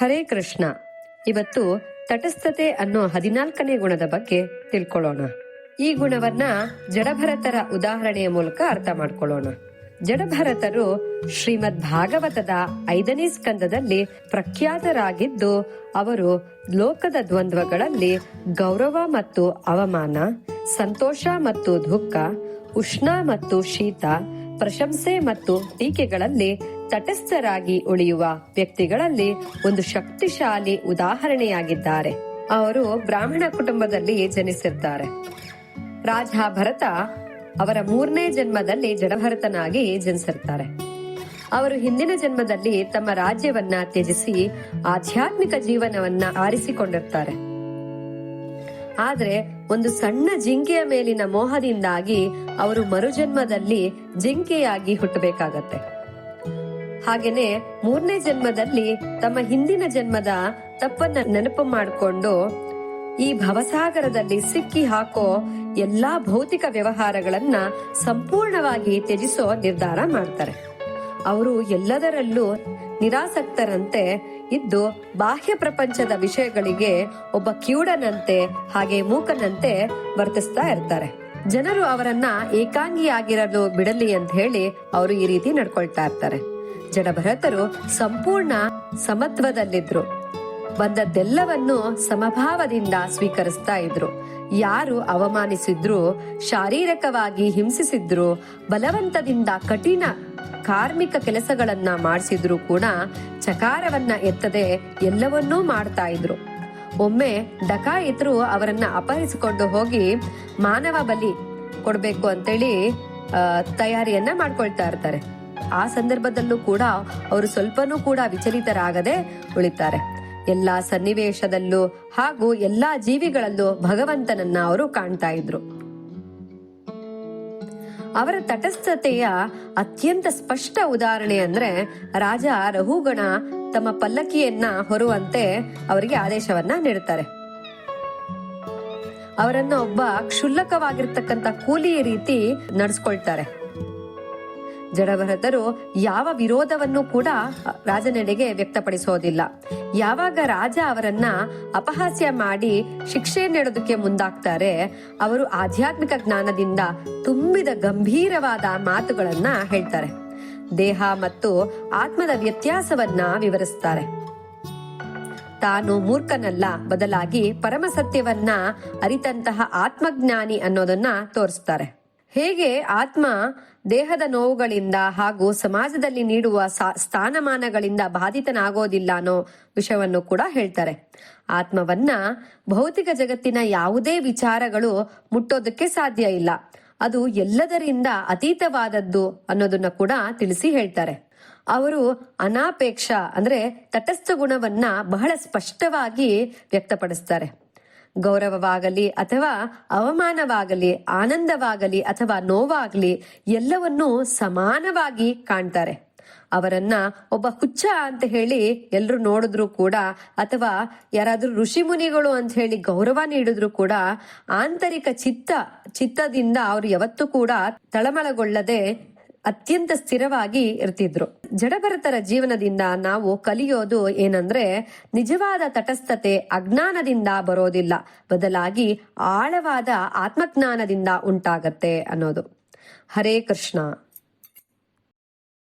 ಹರೇ ಕೃಷ್ಣ. ಇವತ್ತು ತಟಸ್ಥತೆ ಅನ್ನೋ ಹದಿನಾಲ್ಕನೇ ಗುಣದ ಬಗ್ಗೆ ತಿಳ್ಕೊಳ್ಳೋಣ. ಈ ಗುಣವನ್ನ ಜಡಭರತರ ಉದಾಹರಣೆಯ ಮೂಲಕ ಅರ್ಥ ಮಾಡ್ಕೊಳ್ಳೋಣ. ಜಡಭರತರು ಶ್ರೀಮದ್ ಭಾಗವತದ ಐದನೇ ಸ್ಕಂದದಲ್ಲಿ ಪ್ರಖ್ಯಾತರಾಗಿದ್ದು, ಅವರು ಲೋಕದ ದ್ವಂದ್ವಗಳಲ್ಲಿ ಗೌರವ ಮತ್ತು ಅವಮಾನ, ಸಂತೋಷ ಮತ್ತು ದುಃಖ, ಉಷ್ಣ ಮತ್ತು ಶೀತ, ಪ್ರಶಂಸೆ ಮತ್ತು ಟೀಕೆಗಳಲ್ಲಿ ತಟಸ್ಥರಾಗಿ ಉಳಿಯುವ ವ್ಯಕ್ತಿಗಳಲ್ಲಿ ಒಂದು ಶಕ್ತಿಶಾಲಿ ಉದಾಹರಣೆಯಾಗಿದ್ದಾರೆ. ಅವರು ಬ್ರಾಹ್ಮಣ ಕುಟುಂಬದಲ್ಲಿ ಜನಿಸಿದ್ದಾರೆ. ರಾಜ ಭರತ ಅವರ ಮೂರನೇ ಜನ್ಮದಲ್ಲಿ ಜಡಭರತನಾಗಿ ಜನಿಸಿರ್ತಾರೆ. ಅವರು ಹಿಂದಿನ ಜನ್ಮದಲ್ಲಿ ತಮ್ಮ ರಾಜ್ಯವನ್ನ ತ್ಯಜಿಸಿ ಆಧ್ಯಾತ್ಮಿಕ ಜೀವನವನ್ನ ಆರಿಸಿಕೊಂಡಿರ್ತಾರೆ. ಆದ್ರೆ ಒಂದು ಸಣ್ಣ ಜಿಂಕೆಯ ಮೇಲಿನ ಮೋಹದಿಂದಾಗಿ ಅವರು ಮರುಜನ್ಮದಲ್ಲಿ ಜಿಂಕೆಯಾಗಿ ಹುಟ್ಟಬೇಕಾಗತ್ತೆ. ಹಾಗೇನೆ ಮೂರನೇ ಜನ್ಮದಲ್ಲಿ ತಮ್ಮ ಹಿಂದಿನ ಜನ್ಮದ ತಪ್ಪನ್ನ ನೆನಪು ಮಾಡಿಕೊಂಡು ಈ ಭವಸಾಗರದಲ್ಲಿ ಸಿಕ್ಕಿ ಹಾಕೋ ಎಲ್ಲಾ ಭೌತಿಕ ವ್ಯವಹಾರಗಳನ್ನ ಸಂಪೂರ್ಣವಾಗಿ ತ್ಯಜಿಸೋ ನಿರ್ಧಾರ ಮಾಡ್ತಾರೆ. ಅವರು ಎಲ್ಲದರಲ್ಲೂ ನಿರಾಸಕ್ತರಂತೆ ಇದ್ದು ಬಾಹ್ಯ ಪ್ರಪಂಚದ ವಿಷಯಗಳಿಗೆ ಒಬ್ಬ ಕಿವುಡನಂತೆ ಹಾಗೆ ಮೂಕನಂತೆ ವರ್ತಿಸ್ತಾ ಇರ್ತಾರೆ. ಜನರು ಅವರನ್ನ ಏಕಾಂಗಿಯಾಗಿರಲು ಬಿಡಲಿ ಅಂತ ಹೇಳಿ ಅವರು ಈ ರೀತಿ ನಡ್ಕೊಳ್ತಾ ಇರ್ತಾರೆ. ಜಡಭರತರು ಸಂಪೂರ್ಣ ಸಮತ್ವದಲ್ಲಿದ್ರು. ಬಂದದ್ದೆಲ್ಲವನ್ನು ಸಮಭಾವದಿಂದ ಸ್ವೀಕರಿಸ್ತಾ ಇದ್ರು. ಯಾರು ಅವಮಾನಿಸಿದ್ರು, ಶಾರೀರಿಕವಾಗಿ ಹಿಂಸಿಸಿದ್ರು, ಬಲವಂತದಿಂದ ಕಠಿಣ ಕಾರ್ಮಿಕ ಕೆಲಸಗಳನ್ನ ಮಾಡಿಸಿದ್ರು ಕೂಡ ಚಕಾರವನ್ನ ಎತ್ತದೆ ಎಲ್ಲವನ್ನೂ ಮಾಡ್ತಾ ಇದ್ರು. ಒಮ್ಮೆ ಡಕಾಯಿತರು ಅವರನ್ನ ಅಪಹರಿಸಿಕೊಂಡು ಹೋಗಿ ಮಾನವ ಬಲಿ ಕೊಡ್ಬೇಕು ಅಂತೇಳಿ ತಯಾರಿಯನ್ನ ಮಾಡ್ಕೊಳ್ತಾ ಇರ್ತಾರೆ. ಆ ಸಂದರ್ಭದಲ್ಲೂ ಕೂಡ ಅವರು ಸ್ವಲ್ಪನೂ ಕೂಡ ವಿಚಲಿತರಾಗದೆ ಉಳಿತಾರೆ. ಎಲ್ಲಾ ಸನ್ನಿವೇಶದಲ್ಲೂ ಹಾಗೂ ಎಲ್ಲಾ ಜೀವಿಗಳಲ್ಲೂ ಭಗವಂತನನ್ನ ಅವರು ಕಾಣ್ತಾ ಇದ್ರು. ಅವರ ತಟಸ್ಥತೆಯ ಅತ್ಯಂತ ಸ್ಪಷ್ಟ ಉದಾಹರಣೆ ಅಂದ್ರೆ ರಾಜ ರಹುಗಣ ತಮ್ಮ ಪಲ್ಲಕ್ಕಿಯನ್ನ ಹೊರುವಂತೆ ಅವರಿಗೆ ಆದೇಶವನ್ನ ನೀಡುತ್ತಾರೆ ಅವರನ್ನ ಒಬ್ಬ ಕ್ಷುಲ್ಲಕವಾಗಿರ್ತಕ್ಕಂಥ ಕೂಲಿಯ ರೀತಿ ನಡೆಸ್ಕೊಳ್ತಾರೆ. ಜಡಭರತರು ಯಾವ ವಿರೋಧವನ್ನು ಕೂಡ ರಾಜನೆಡೆಗೆ ವ್ಯಕ್ತಪಡಿಸೋದಿಲ್ಲ. ಯಾವಾಗ ರಾಜ ಅವರನ್ನ ಅಪಹಾಸ್ಯ ಮಾಡಿ ಶಿಕ್ಷೆ ನೀಡೋದಕ್ಕೆ ಮುಂದಾಗ್ತಾರೆ, ಅವರು ಆಧ್ಯಾತ್ಮಿಕ ಜ್ಞಾನದಿಂದ ತುಂಬಿದ ಗಂಭೀರವಾದ ಮಾತುಗಳನ್ನ ಹೇಳ್ತಾರೆ. ದೇಹ ಮತ್ತು ಆತ್ಮದ ವ್ಯತ್ಯಾಸವನ್ನ ವಿವರಿಸ್ತಾರೆ. ತಾನು ಮೂರ್ಖನಲ್ಲ, ಬದಲಾಗಿ ಪರಮ ಸತ್ಯವನ್ನ ಅರಿತಂತಹ ಆತ್ಮಜ್ಞಾನಿ ಅನ್ನೋದನ್ನ ತೋರಿಸ್ತಾರೆ. ಹೇಗೆ ಆತ್ಮ ದೇಹದ ನೋವುಗಳಿಂದ ಹಾಗೂ ಸಮಾಜದಲ್ಲಿ ನೀಡುವ ಸ್ಥಾನಮಾನಗಳಿಂದ ಬಾಧಿತನಾಗೋದಿಲ್ಲ ಅನ್ನೋ ವಿಷಯವನ್ನು ಕೂಡ ಹೇಳ್ತಾರೆ. ಆತ್ಮವನ್ನ ಭೌತಿಕ ಜಗತ್ತಿನ ಯಾವುದೇ ವಿಚಾರಗಳು ಮುಟ್ಟೋದಕ್ಕೆ ಸಾಧ್ಯ ಇಲ್ಲ. ಅದು ಎಲ್ಲದರಿಂದ ಅತೀತವಾದದ್ದು ಅನ್ನೋದನ್ನ ಕೂಡ ತಿಳಿಸಿ ಹೇಳ್ತಾರೆ. ಅವರು ಅನಾಪೇಕ್ಷ ಅಂದ್ರೆ ತಟಸ್ಥ ಗುಣವನ್ನ ಬಹಳ ಸ್ಪಷ್ಟವಾಗಿ ವ್ಯಕ್ತಪಡಿಸ್ತಾರೆ. ಗೌರವವಾಗಲಿ ಅಥವಾ ಅವಮಾನವಾಗಲಿ, ಆನಂದವಾಗಲಿ ಅಥವಾ ನೋವಾಗಲಿ ಎಲ್ಲವನ್ನೂ ಸಮಾನವಾಗಿ ಕಾಣ್ತಾರೆ. ಅವರನ್ನ ಒಬ್ಬ ಹುಚ್ಚ ಅಂತ ಹೇಳಿ ಎಲ್ಲರೂ ನೋಡಿದ್ರು ಕೂಡ ಅಥವಾ ಯಾರಾದ್ರೂ ಋಷಿ ಮುನಿಗಳು ಅಂತ ಹೇಳಿ ಗೌರವ ನೀಡಿದ್ರು ಕೂಡ ಆಂತರಿಕ ಚಿತ್ತ, ಚಿತ್ತದಿಂದ ಅವರು ಯಾವತ್ತೂ ಕೂಡ ತಳಮಳಗೊಳ್ಳದೆ ಅತ್ಯಂತ ಸ್ಥಿರವಾಗಿ ಇರ್ತಿದ್ರು. ಜಡಭರತರ ಜೀವನದಿಂದ ನಾವು ಕಲಿಯೋದು ಏನಂದ್ರೆ ನಿಜವಾದ ತಟಸ್ಥತೆ, ಅಜ್ಞಾನದಿಂದ ಬರೋದಿಲ್ಲ. ಬದಲಾಗಿ ಆಳವಾದ ಆತ್ಮಜ್ಞಾನದಿಂದ ಉಂಟಾಗತ್ತೆ ಅನ್ನೋದು. ಹರೇ ಕೃಷ್ಣ.